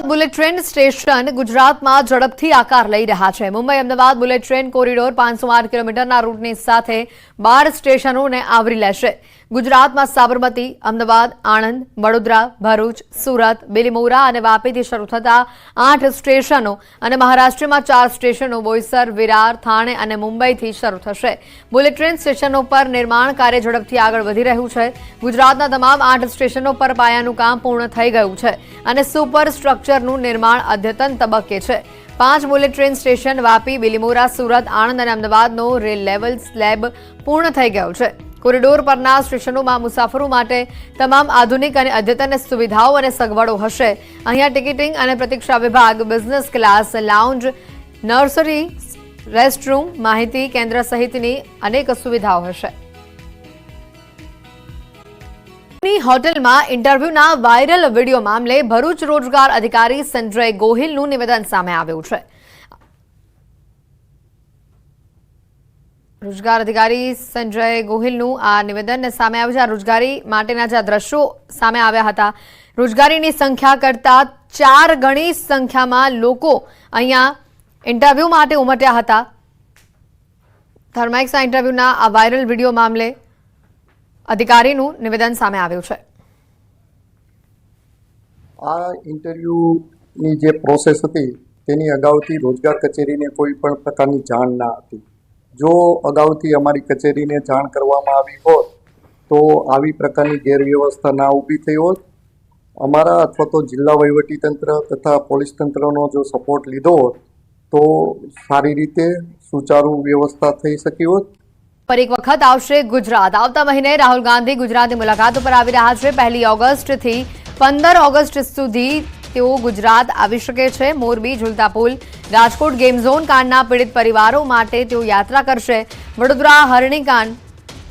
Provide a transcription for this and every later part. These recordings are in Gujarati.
અમદાવાદ બુલેટ ટ્રેન સ્ટેશન ગુજરાતમાં ઝડપથી આકાર લઈ રહ્યા છે. Mumbai Ahmedabad bullet train corridor પાંચસો આઠ કિલોમીટરના રૂટની સાથે બાર સ્ટેશનોને આવરી લેશે. ગુજરાતમાં સાબરમતી, અમદાવાદ, આણંદ, વડોદરા, ભરૂચ, સુરત, બિલીમોરા અને વાપીથી શરૂ થતા આઠ સ્ટેશનો અને મહારાષ્ટ્રમાં ચાર સ્ટેશનો બોઈસર, વિરાર, થાણે અને મુંબઈથી શરૂ થશે. બુલેટ ટ્રેન સ્ટેશનો પર નિર્માણ કાર્ય ઝડપથી આગળ વધી રહ્યું છે. ગુજરાતના તમામ આઠ સ્ટેશનો પર પાયાનું કામ પૂર્ણ થઈ ગયું છે અને સુપર સ્ટ્રક્ચરનું નિર્માણ અદ્યતન તબક્કે છે. પાંચ bullet train station Vapi, Bilimora, Surat, Anand અને અમદાવાદનો રેલ લેવલ સ્લેબ પૂર્ણ થઈ ગયો છે. કોરિડોર પરના સ્ટેશનોમાં મુસાફરો માટે તમામ આધુનિક અને અદ્યતન સુવિધાઓ અને સગવડો હશે. અહીંયા ટિકિટિંગ અને પ્રતીક્ષા વિભાગ, business class, lounge, nursery, restroom માહિતી કેન્દ્ર સહિતની અનેક સુવિધાઓ હશે. હોટેલમાં ઇન્ટરવ્યુના વાયરલ વીડિયો મામલે ભરૂચ રોજગાર અધિકારી સંજય ગોહિલનું નિવેદન સામે આવ્યું છે. રોજગાર અધિકારી સંજય ગોહિલનું આ નિવેદન સામે આવ્યું છે. આ રોજગારી માટેના જે દ્રશ્યો સામે આવ્યા હતા, રોજગારીની સંખ્યા કરતા ચાર ગણી સંખ્યામાં લોકો અહીંયા ઇન્ટરવ્યૂ માટે ઉમટ્યા હતા. થર્મેક્સના ઇન્ટરવ્યૂના આ વાયરલ વીડિયો મામલે અધિકારીનું નિવેદન સામે આવ્યું છે. આ ઇન્ટરવ્યૂની જે પ્રોસેસ હતી, તેની અગાઉથી રોજગાર કચેરીને કોઈ પણ પ્રકારની જાણ ના હતી. જો અગાઉથી અમારી કચેરીને જાણ કરવામાં આવી હોત, તો આવી પ્રકારની ગેરવ્યવસ્થા ના ઊભી થઈ હોત. અમારા અથવા તો જિલ્લા વહીવટીતંત્ર તથા પોલીસ તંત્રનો જો સપોર્ટ લીધો હોત, તો સારી રીતે સુચારુ વ્યવસ્થા થઈ શકી હોત. પર એક વખત આવશે ગુજરાત. આવતા મહિને રાહુલ ગાંધી ગુજરાતની મુલાકાત ઉપર આવી રહ્યા છે. પહેલી ઓગસ્ટથી પંદર ઓગસ્ટ સુધી તેઓ ગુજરાત આવી શકે છે. મોરબી ઝુલતા પુલ રાજકોટ ગેમ ઝોન કાંડના પીડિત પરિવારો માટે તેઓ યાત્રા કરશે. વડોદરા હરણીકાંડ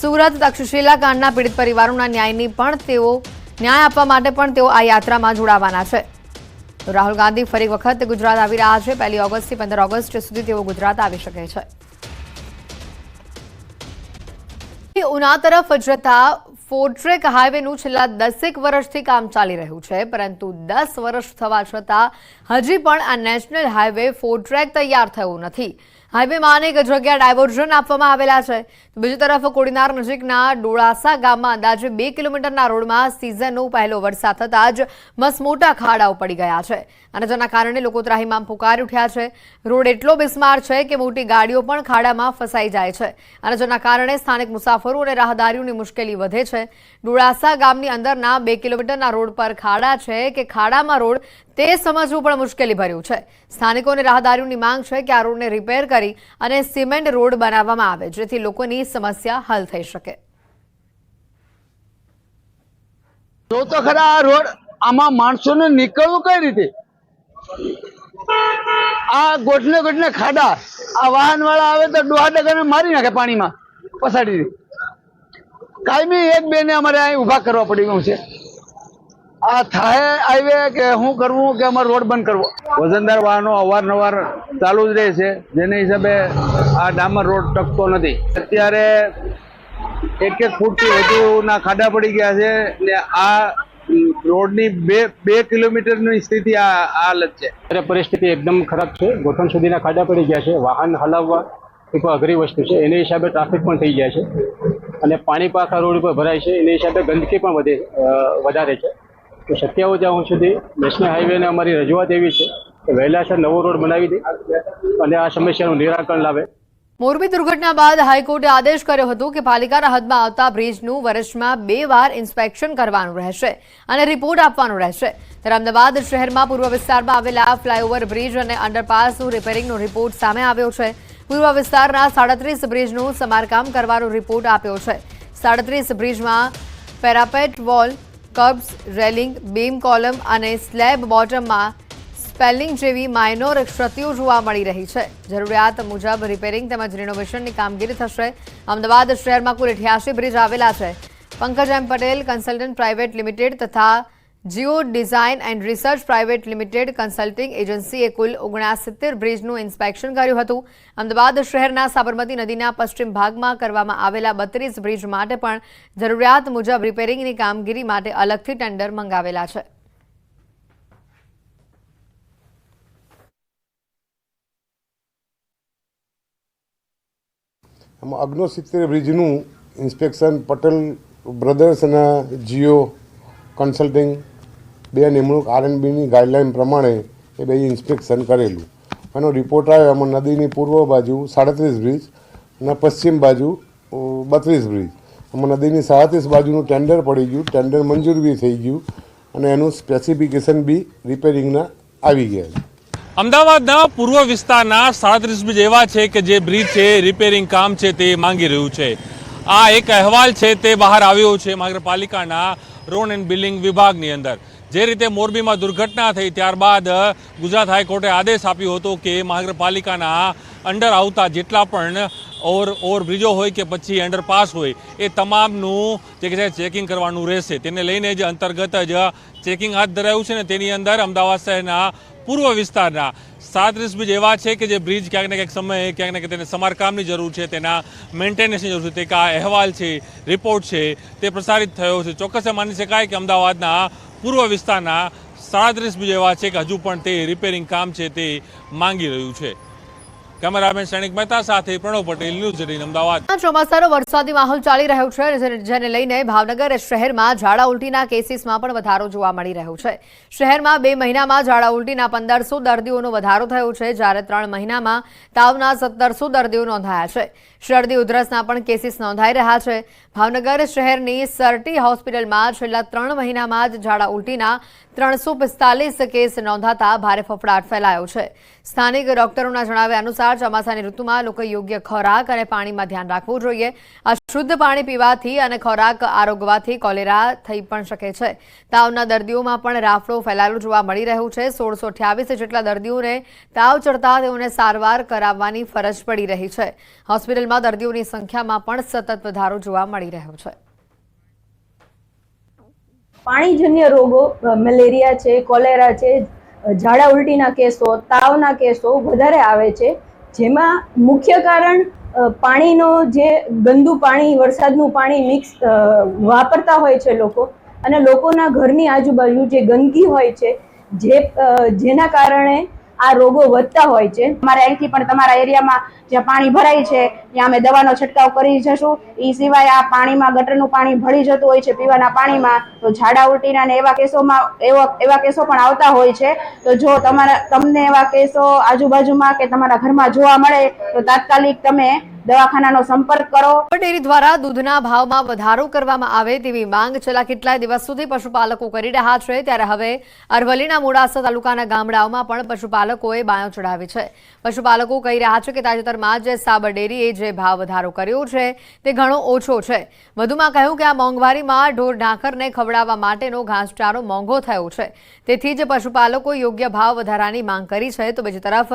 સુરત તક્ષશિલા કાંડના પીડિત પરિવારોના ન્યાયની પણ તેઓ ન્યાય આપવા માટે પણ તેઓ આ યાત્રામાં જોડાવાના છે. રાહુલ ગાંધી ફરી વખત ગુજરાત આવી રહ્યા છે. પહેલી ઓગસ્ટથી પંદર ઓગસ્ટ સુધી તેઓ ગુજરાત આવી શકે છે. ઉના તરફ જતા ફોરટ્રેક હાઈવેનું છેલ્લા દસેક વર્ષથી કામ ચાલી રહ્યું છે, પરંતુ દસ વર્ષ થવા છતાં હજી પણ આ નેશનલ હાઈવે ફોરટ્રેક તૈયાર થયું નથી. હાઈવેમાં અનેક જગ્યા ડાયવર્ઝન આપવામાં આવેલા છે. બીજી તરફ કોડીનાર નજીકના ડોળાસા ગામમાં અંદાજે બે કિલોમીટરના રોડમાં સિઝનનો પહેલો વરસાદ થતાં જ મસમોટા ખાડાઓ પડી ગયા છે. અને જેના કારણે લોકો ત્રાહીમામ પુકારી ઉઠ્યા છે. રોડ એટલો બિસ્માર છે કે મોટી ગાડીઓ પણ ખાડામાં ફસાઈ જાય છે. અને જેના કારણે સ્થાનિક મુસાફરો અને રાહદારીઓની મુશ્કેલી વધે છે. ડોળાસા ગામની અંદરના બે કિલોમીટરના રોડ પર ખાડા છે કે ખાડામાં રોડ તે સમજવું પણ મુશ્કેલી ભર્યું છે. સ્થાનિકોને રાહદારીઓની માંગ છે કે આ રોડને રિપેર કરી અને સિમેન્ટ રોડ બનાવવામાં આવે, જેથી લોકોની સમસ્યા હલ થઈ શકે. તો ખરા આ રોડ આમાં માણસોને નીકળવું કઈ રીતે? આ ગોઠને ગોઠને ખાડા, આ વાહન વાળા આવે તો ડોહા ડગાને મારી નાખે પાણીમાં, પસાડી કાયમી એક બે ને અમારે અહીં ઊભા કરવા પડી ગયું છે. આ થાય હાઈવે કે શું કરવું કે અમારે રોડ બંધ કરવો? વજનદાર વાહનો અવારનવાર ચાલુ જ રહે છે. જેને હિસાબે આ ડામર રોડ ટકતો નથી. અત્યારે એક એક ફૂટથી વધુના ખાડા પડી ગયા છે ને આ રોડની બે બે કિલોમીટરની સ્થિતિ આ આ હાલત છે. પરિસ્થિતિ એકદમ ખરાબ છે. ગોઠણ સુધીના ખાડા પડી ગયા છે. વાહન હલાવવા એ પણ અઘરી વસ્તુ છે. એની હિસાબે ટ્રાફિક પણ થઈ જાય છે અને પાણી પાકા રોડ ઉપર ભરાય છે. એની હિસાબે ગંદકી પણ વધે વધારે છે. તો સત્યાવો જ્યાં સુધી નેશનલ હાઈવેને અમારી રજૂઆત એવી છે કે વહેલાસર નવો રોડ બનાવી દે અને આ સમસ્યાનું નિરાકરણ લાવે. મોરબી દુર્ઘટના બાદ હાઈકોર્ટે આદેશ કર્યો હતો કે પાલિકાના હદમાં આવતા બ્રિજનું વર્ષમાં બે વાર ઇન્સ્પેક્શન કરવાનું રહેશે અને રિપોર્ટ આપવાનો રહેશે. ત્યારે અમદાવાદ શહેરમાં પૂર્વ વિસ્તારમાં આવેલા ફ્લાયઓવર બ્રિજ અને અંડરપાસનું રિપેરિંગનો રિપોર્ટ સામે આવ્યો છે. પૂર્વ વિસ્તારના સાડત્રીસ બ્રિજનું સમારકામ કરવાનો રિપોર્ટ આપ્યો છે. સાડત્રીસ બ્રિજમાં parapet wall, curbs, railing, beam column અને સ્લેબ બોટમમાં સ્પેલિંગ જેવી માઇનોર ક્ષતિઓ જોવા મળી રહી છે. જરૂરિયાત મુજબ રિપેરિંગ તેમજ રિનોવેશનની કામગીરી થશે. અમદાવાદ શહેરમાં કુલ અઠ્યાસી બ્રિજ આવેલા છે. Pankaj M Patel consultant private limited તથા geo design and research private limited consulting એજન્સીએ કુલ ઓગણસિત્તેર બ્રિજનું ઇન્સ્પેક્શન કર્યું હતું. અમદાવાદ શહેરના સાબરમતી નદીના પશ્ચિમ ભાગમાં કરવામાં આવેલા બત્રીસ બ્રિજ માટે પણ જરૂરિયાત મુજબ રિપેરિંગની કામગીરી માટે અલગથી ટેન્ડર મંગાવેલા છે. અગ્નોસિત્તેર બ્રિજનું inspection Patel brothers geo consulting બે નિમણૂક આરએનબીની ગાઈડલાઇન પ્રમાણે એ બે ઇન્સ્પેક્શન કરેલું. એનો રિપોર્ટ આવ્યો એમાં નદીની પૂર્વ બાજુ સાડત્રીસ બ્રિજ અને પશ્ચિમ બાજુ બત્રીસ બ્રિજ. એમાં નદીની સાડત્રીસ બાજુનું ટેન્ડર પડી ગયું, ટેન્ડર મંજૂર બી થઈ ગયું અને એનું સ્પેસિફિકેશન બી રિપેરિંગના આવી ગયા અમદાવાદના પૂર્વ વિસ્તારના સાડત્રીસ બ્રિજ એવા છે કે જે બ્રિજ છે, રિપેરિંગ કામ છે તે માંગી રહ્યું છે. આ એક અહેવાલ છે તે બહાર આવ્યો છે મહાનગરપાલિકાના રોડ એન્ડ બિલ્ડિંગ વિભાગની અંદર. જે રીતે મોરબીમાં દુર્ઘટના થઈ ત્યારબાદ ગુજરાત હાઈકોર્ટે આદેશ આપ્યો હતો કે મહાનગરપાલિકાના અંડર આવતા જેટલા પણ ઓવર ઓવરબ્રિજો હોય કે પછી અંડરપાસ હોય, એ તમામનું જે કે ચેકિંગ કરવાનું રહેશે. તેને લઈને જ અંતર્ગત જ ચેકિંગ હાથ ધરાયું છે ને તેની અંદર અમદાવાદ શહેરના પૂર્વ વિસ્તારના સાડત્રીસ બ્રિજ એવા છે કે જે બ્રિજ ક્યાંક ને ક્યાંક સમયે ક્યાંક ને ક્યાંક તેને સમારકામની જરૂર છે, તેના મેન્ટેનન્સની જરૂર છે, તે કા અહેવાલ છે, રિપોર્ટ છે, તે પ્રસારિત થયો છે. ચોક્કસ માની શકાય કે અમદાવાદના પૂર્વ વિસ્તારના સાડત્રીસ જેવા છે કે હજુ પણ તે રિપેરિંગ કામ છે તે માંગી રહ્યું છે. કેમેરામેન સૈનિક મહેતા સાથે પ્રણવ પટેલ, ન્યૂઝ એટીન, અમદાવાદ. ચોમાસાનો વરસાદી માહોલ ચાલી રહ્યો છે જેને- લઈને ભાવનગર શહેરમાં ઝાડા ઉલટીના કેસીસમાં પણ વધારો જોવા મળી રહ્યો છે. શહેરમાં બે મહિનામાં ઝાડા ઉલટીના પંદરસો દર્દીઓનો વધારો થયો છે, જ્યારે ત્રણ મહિનામાં તાવના સત્તરસો દર્દીઓ નોંધાયા છે. શરદી, ઉધરસના પણ કેસીસ નોંધાઈ રહ્યા છે. ભાવનગર શહેરની સરટી હોસ્પિટલમાં છેલ્લા ત્રણ મહિનામાં જ ઝાડા ઉલટીના ત્રણસો કેસ નોંધાતા ભારે ફફડાટ ફેલાયો છે. સ્થાનિક ડોક્ટરોના જણાવ્યા અનુસાર ચોમાસાની ઋતુમાં લોકો યોગ્ય ખોરાક અને પાણીમાં ધ્યાન રાખવું જોઈએ. અશુદ્ધ પાણી પીવાથી અને ખોરાક આરોગવાથી કોલેરા થઈ પણ શકે છે. તાવના દર્દીઓમાં પણ રાફડો ફેલાયેલો જોવા મળી રહ્યું છે. સોળસો જેટલા દર્દીઓને તાવ ચડતા તેઓને સારવાર કરાવવાની ફરજ પડી રહી છે. હોસ્પિટલમાં દર્દીઓની સંખ્યામાં પણ સતત વધારો જોવા મળી રહ્યો છે. પાણીજન્ય રોગો મેલેરિયા છે, કોલેરા છે, ઝાડા ઉલટીના કેસો, તાવના કેસો વધારે આવે છે. જેમાં મુખ્ય કારણ પાણીનો જે ગંદુ પાણી, વરસાદનું પાણી મિક્સ વાપરતા હોય છે લોકો. અને લોકોના ઘરની આજુબાજુ જે ગંદકી હોય છે, જે જેના કારણે આ રોગો વધતા હોય છે. અમારા અહીંથી પણ તમારા એરિયામાં જ્યાં પાણી ભરાય છે, ત્યાં અમે દવાનો છંટકાવ કરી જશું. એ સિવાય આ પાણીમાં, ગટરનું પાણી ભળી જતું હોય છે પીવાના પાણીમાં, તો ઝાડા ઉલટીના ને એવા કેસોમાં, એવા એવા કેસો પણ આવતા હોય છે. તો જો તમારા, તમને એવા કેસો આજુબાજુમાં કે તમારા ઘરમાં જોવા મળે, તો તાત્કાલિક તમે દવાખાનાનો સંપર્ક કરો. ડેરી દ્વારા દૂધના ભાવમાં વધારો કરવામાં આવે તેવી માંગ છેલ્લા કેટલાય દિવસ સુધી પશુપાલકો કરી રહ્યા છે. ત્યારે હવે અરવલ્લીના મોડાસા તાલુકાના ગામડાઓમાં પણ પશુપાલકોએ બાયો ચડાવી છે. પશુપાલકો કહી રહ્યા છે કે તાજેતરમાં જે સાબર ડેરીએ જે ભાવ વધારો કર્યો છે તે ઘણો ઓછો છે. વધુમાં કહ્યું કે આ મોંઘવારીમાં ઢોર ઢાંખરને ખવડાવવા માટેનો ઘાસચારો મોંઘો થયો છે. તેથી જ પશુપાલકો યોગ્ય ભાવ વધારાની માંગ કરી છે. તો બીજી તરફ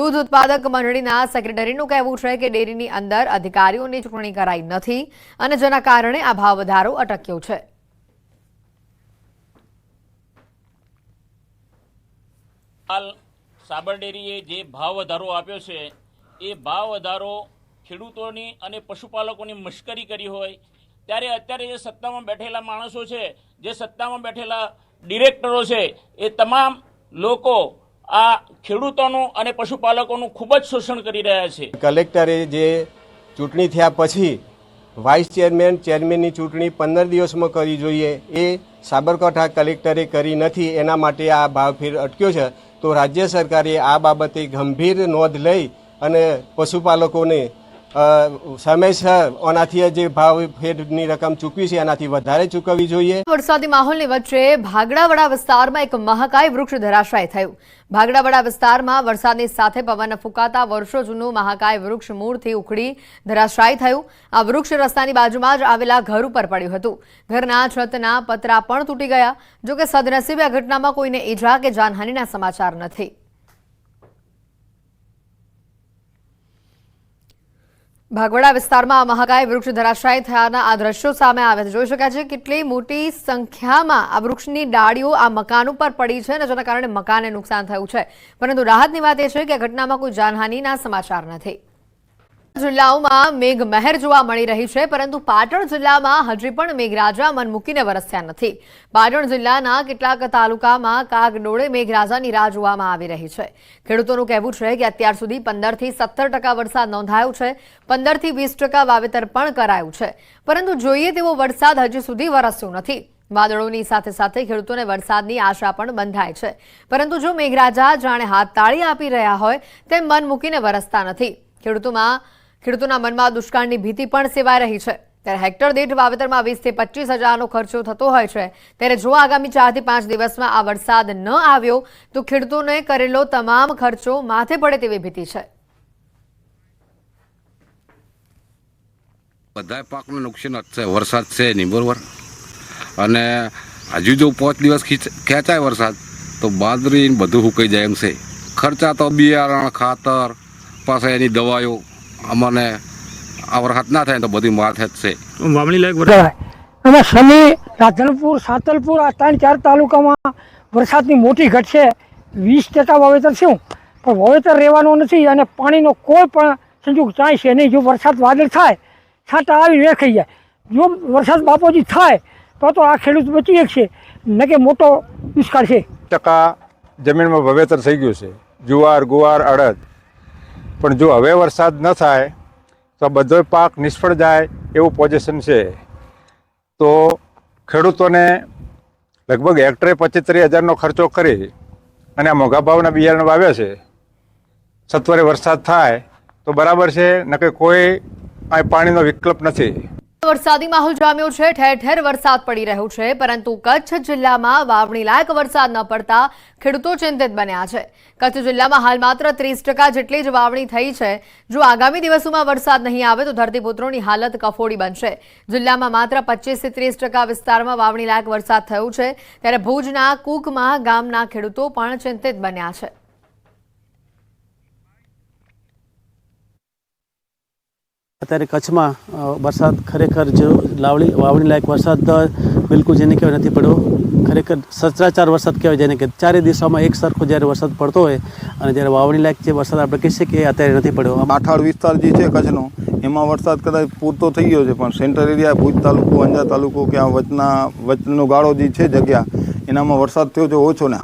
દૂધ ઉત્પાદક મંડળીના સેક્રેટરીનું કહેવું છે કે ડેરીની અંદર અધિકારીઓની ચૂંટણી કરાઈ નથી અને જેના કારણે આ ભાવ વધારો અટક્યો છે. હાલ સાબર જે ભાવ વધારો આપ્યો છે, એ ભાવ વધારો ખેડૂતોની અને પશુપાલકોની મશ્કરી કરી હોય, ત્યારે અત્યારે જે સત્તામાં બેઠેલા માણસો છે, જે સત્તામાં બેઠેલા ડિરેક્ટરો છે, એ તમામ લોકો આ ખેડૂતોનું અને પશુપાલકોનું ખૂબ જ શોષણ કરી રહ્યા છે. કલેક્ટરે જે ચૂંટણી થયા પછી વાઇસ ચેરમેન ચેરમેનની ચૂંટણી પંદર દિવસમાં કરવી જોઈએ એ સાબરકાંઠા કલેક્ટરે કરી નથી, એના માટે આ ભાવફેર અટક્યો છે. તો રાજ્ય સરકારે આ બાબતે ગંભીર નોંધ લઈ અને પશુપાલકોને સમયસર ઓનાથી જે ભાવ ફેરની રકમ ચૂકવી છે, એનાથી વધારે ચૂકવવી જોઈએ. વરસાદી માહોલની વચ્ચે ભાગડાવાડા વિસ્તારમાં એક મહાકાય વૃક્ષ ધરાશાય થયું. ભાગડાવાડા વિસ્તારમાં વરસાદની સાથે પવન ફૂંકાતા વર્ષો જૂનું મહાકાય વૃક્ષ મૂળથી ઉખડી ધરાશાય થયું. આ વૃક્ષ રસ્તાની બાજુમાં જ આવેલા ઘર ઉપર પડ્યું હતું. ઘરના છતના પતરા પણ તૂટી ગયા. જોકે સદનસીબે આ ઘટનામાં કોઈને ઈજા કે જાનહાનિના સમાચાર નથી. ભાગવડા વિસ્તારમાં મહાકાય વૃક્ષ ધરાશાયી થયાના આ દ્રશ્યો સામે આવ્યા છે. જોઈ શકાય છે કેટલી મોટી સંખ્યામાં આ વૃક્ષની ડાળીઓ આ મકાન ઉપર પડી છે અને જેના કારણે મકાનને નુકસાન થયું છે. પરંતુ રાહતની વાત એ છે કે આ ઘટનામાં કોઈ જાનહાનિના સમાચાર નથી. જિલ્લાઓમાં મેઘમહેર જોવા મળી રહી છે, પરંતુ પાટણ જિલ્લામાં હજી પણ મેઘરાજા મન મૂકીને વરસ્યા નથી. પાટણ જિલ્લાના કેટલાક તાલુકામાં કાગડોળે મેઘરાજાની રાહ જોવામાં આવી રહી છે. ખેડૂતોનું કહેવું છે કે અત્યાર સુધી પંદરથી સત્તર ટકા વરસાદ નોંધાયો છે, પંદરથી વીસ ટકા વાવેતર પણ કરાયું છે. પરંતુ જોઈએ તેવો વરસાદ હજી સુધી વરસ્યો નથી. વાદળોની સાથે સાથે ખેડૂતોને વરસાદની આશા પણ બંધાય છે. પરંતુ જો મેઘરાજા જાણે હાથ તાળી આપી રહ્યા હોય, તેમ મન મૂકીને વરસતા નથી. ખેડૂતોમાં ખેડૂતોના મનમાં દુષ્કાળની ભીતિ પણ સેવાઈ રહી છે. ત્યારે હેક્ટર દીઠ વાવેતરમાં વીસથી પચીસ હજારનો ખર્ચો થતો હોય છે. ત્યારે જો આગામી ચારથી પાંચ દિવસમાં આ વરસાદ ન આવ્યો, તો ખેડૂતોને કરેલો તમામ ખર્ચો માથે પડે તેવી ભીતિ છે. બધા પાકને નુકસાન જ છે. વરસાદ છે નહીં, બરોબર? અને હજુ જો પાંચ દિવસ ખીચ- ખેંચાય વરસાદ, તો બાદરી બધું સુકાઈ જાય એમ છે. ખર્ચા તો બિયારણ, ખાતર પાસે એની દવાઓ. અમને આ વરસાદ ના થાય તો બધી માથે જ છે. વાવણી લાયક કરાય અને સમી રાધનપુર સાતલપુર આ ત્રણ ચાર તાલુકામાં વરસાદની મોટી ઘટ છે. વીસ ટકા વાવેતર શું પણ વાવેતર રહેવાનું નથી અને પાણીનો કોઈ પણ સંજોગ ચાય છે નહીં. જો વરસાદ વાદળ થાય છાંટા આવી વેખાઈ જાય. જો વરસાદ બાપોજી થાય તો તો આ ખેડૂત બચી શકશે. ન કે મોટો દુષ્કાળ છે. ટકા જમીનમાં વાવેતર થઈ ગયું છે. જુવાર ગુવાર અડદ. પણ જો હવે વરસાદ ન થાય, તો બધો પાક નિષ્ફળ જાય એવું પોઝિશન છે. તો ખેડૂતોને લગભગ હેક્ટરે પચીસ હજારનો ખર્ચો કરી અને આ મોંઘા ભાવના બિયારણ વાવ્યા છે. સત્વરે વરસાદ થાય તો બરાબર છે નકે કોઈ આ પાણીનો વિકલ્પ નથી. વરસાદી માહોલ જામ્યો છે. ઠેર ઠેર વરસાદ પડી રહ્યો છે. પરંતુ કચ્છ જિલ્લામાં વાવણી લાયક વરસાદ ન પડતા ખેડૂતો ચિંતિત બન્યા છે. કચ્છ જિલ્લામાં હાલ માત્ર ત્રીસ જેટલી જ વાવણી થઈ છે. જો આગામી દિવસોમાં વરસાદ નહીં આવે તો ધરતીપુત્રોની હાલત કફોડી બનશે. જિલ્લામાં માત્ર પચીસથી ત્રીસ વિસ્તારમાં વાવણી લાયક વરસાદ થયો છે. ત્યારે ભુજના કુકમાં ગામના ખેડૂતો પણ ચિંતિત બન્યા છે. અત્યારે કચ્છમાં વરસાદ ખરેખર જો લાવણી વાવણી લાયક વરસાદ બિલકુલ જેને કહેવાય નથી પડ્યો ખરેખર સચરાચાર વરસાદ કહેવાય જેને કે ચારે દિવસોમાં એક સરખો જ્યારે વરસાદ પડતો હોય અને જ્યારે વાવણી લાયક જે વરસાદ આપણે કહીએ કે અત્યારે નથી પડ્યો. માઠાળ વિસ્તાર જે છે કચ્છનો, એમાં વરસાદ કદાચ પૂરતો થઈ ગયો છે, પણ સેન્ટર એરિયા, ભુજ તાલુકો અંજા તાલુકો કે આ વચના, વચનો ગાળો જે છે જગ્યા, એનામાં વરસાદ થયો છે ઓછો ને